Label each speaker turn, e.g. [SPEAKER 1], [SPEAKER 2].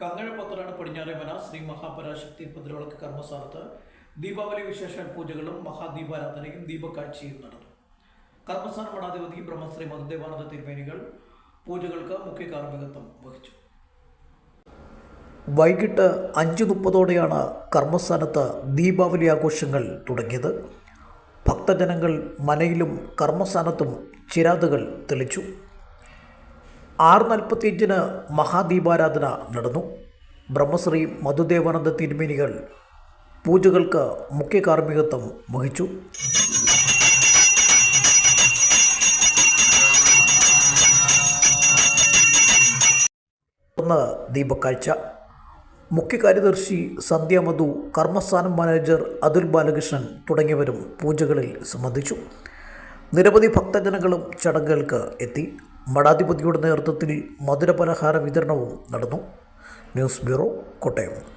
[SPEAKER 1] കങ്ങഴപ്പത്തലാണ് പടിഞ്ഞാറേമന ശ്രീ മഹാപരാശക്തി പതിരവിളക്ക് കർമ്മസ്ഥാനത്ത് ദീപാവലി വിശേഷ പൂജകളും മഹാദീപാരാധനയും ദീപക്കാഴ്ചയും നടന്നു. കർമ്മസ്ഥാന മഠാധിപതി ബ്രഹ്മശ്രീ മധുദേവാനന്ദ തിരുമേനികൾ പൂജകൾക്ക് മുഖ്യ കാർമ്മികത്വം വഹിച്ചു. വൈകിട്ട് അഞ്ച് മുപ്പതോടെയാണ് കർമ്മസ്ഥാനത്ത് ദീപാവലി ആഘോഷങ്ങൾ തുടങ്ങിയത്. ഭക്തജനങ്ങൾ മനയിലും കർമ്മസ്ഥാനത്തും ചിരാതുകൾ തെളിച്ചു. ആറ് നാൽപ്പത്തിയഞ്ചിന് മഹാദീപാരാധന നടന്നു. ബ്രഹ്മശ്രീ മധുദേവാനന്ദ തിരുമേനികൾ പൂജകൾക്ക് മുഖ്യ കാർമ്മികത്വം വഹിച്ചു. തുടർന്ന് ദീപക്കാഴ്ച. മുഖ്യ കാര്യദർശി സന്ധ്യ മധു കർമ്മസ്ഥാനം മാനേജർ അതുൽ ബാലകൃഷ്ണൻ തുടങ്ങിയവരും പൂജകളിൽ സംബന്ധിച്ചു. നിരവധി ഭക്തജനങ്ങളും ചടങ്ങുകൾക്ക് എത്തി. മഠാധിപതിയുടെ നേതൃത്വത്തിൽ മധുരപലഹാര വിതരണവും നടന്നു. News bureau Kottayam.